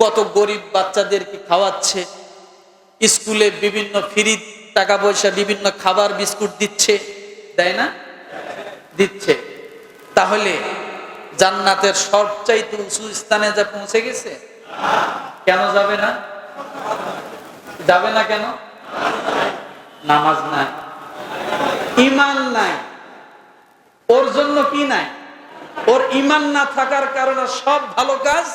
কত গরিব বাচ্চাদেরকে খাওয়াচ্ছে, স্কুলে বিভিন্ন ফ্রি টাকা পয়সা, বিভিন্ন খাবার, বিস্কুট দিচ্ছে, দেয় না? দিচ্ছে। তাহলে জান্নাতের সবচাইতে উঁচু স্থানে যা পৌঁছে গেছে? কেন যাবে না? যাবে না কেন? নামাজ নাই। ইমান নাই। ওর জন্য কি নাই? ওর ইমান না থাকার কারণে সব ভালো কাজ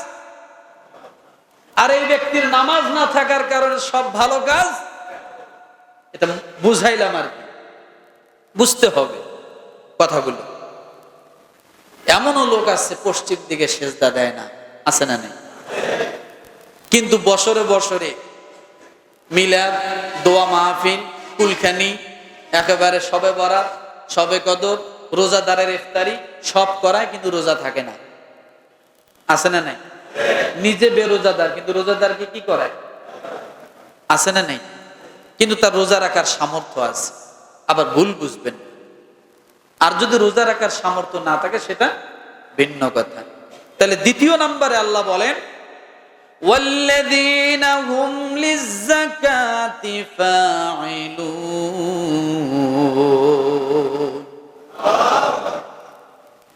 আর এই ব্যক্তির নামাজ না থাকার কারণে সব ভালো কাজ, এটা বুঝাইলাম আর কি। বুঝতে হবে কথাগুলো। এমনও লোক আছে, পশ্চিম দিকে সেজদা দেয় না, আছে না নেই? কিন্তু বছরে বছরে মিলাদ, দোয়া মাহফিল, কুলখানি, একেবারে সবে বরাত, সবে কদর, রোজাদারের ইফতারি সব করায় কিন্তু রোজা থাকে না। আছে না নাই? নিজে বেরোজাদার কিন্তু রোজাদারকে কি করায় আছে না নাই কিন্তু তার রোজা রাখার সামর্থ্য আছে আবার ভুল বুঝবেন আর যদি রোজা রাখার সামর্থ্য না থাকে সেটা ভিন্ন কথা তাহলে দ্বিতীয় নম্বরে আল্লাহ বলেন والذين هم للزكاة فاعلون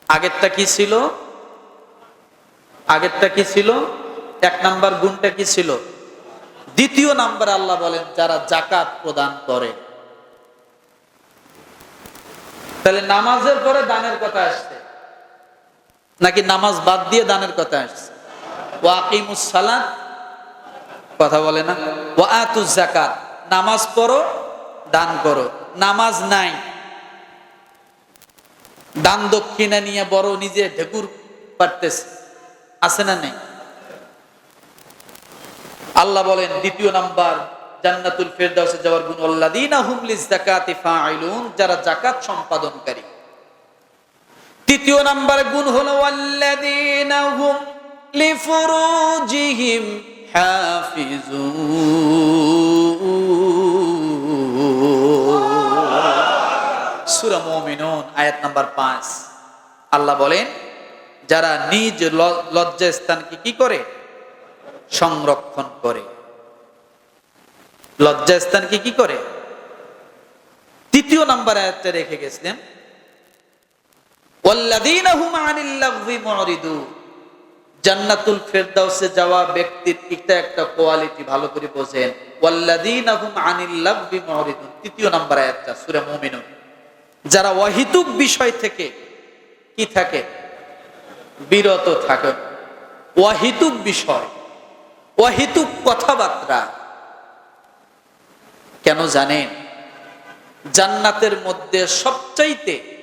আগেরটা কি ছিল আগেরটা কি ছিল? এক নাম্বার গুণটা কি ছিল? দ্বিতীয় নাম্বার আল্লাহ বলেন, যারা জাকাত প্রদান করে। তাহলে নামাজের পরে দানের কথা আসছে, নাকি নামাজ বাদ দিয়ে দানের কথা আসছে? ওয়াকিমুস সালাত, কথা বলে না? ওয়াতুজ জাকাত নামাজ পড়ো, দান করো। নামাজ নাই। দান দক্ষিণা নিয়ে বড় নিজে ঢেকুর পারতেছে আছে না নেই? আল্লাহ বলেন, দ্বিতীয় নাম্বার, জান্নাতুল ফেরদাউসে যাওয়ার গুণ, আল্লাযীনা হুম লিযাকাতি ফাইলুন যারা জাকাত সম্পাদনকারী। তৃতীয় নাম্বার গুণ হলো, আল্লাযীনা হুম লিফুরুজিহিম হাফিজুন। সূরা মুমিনুন, আয়াত নাম্বার 5 আল্লাহ বলেন যারা নিজ লজ্জা স্থানকে কি করে? সংরক্ষণ করে। লজ্জা স্থানকে কি করে? তৃতীয় নাম্বার আয়াতটা রেখে গেছিলেন জান্নাতুল যাওয়া একটা কোয়ালিটি ভালো করে বোঝেন। তৃতীয় নাম্বার সূরা যারা অহিতুক বিষয় থেকে কি থাকে? বিরত থাকে। অহিতুক বিষয় অহিতুক কথাবার্তা। কেন জানেন? জান্নাতের মধ্যে সবচাইতে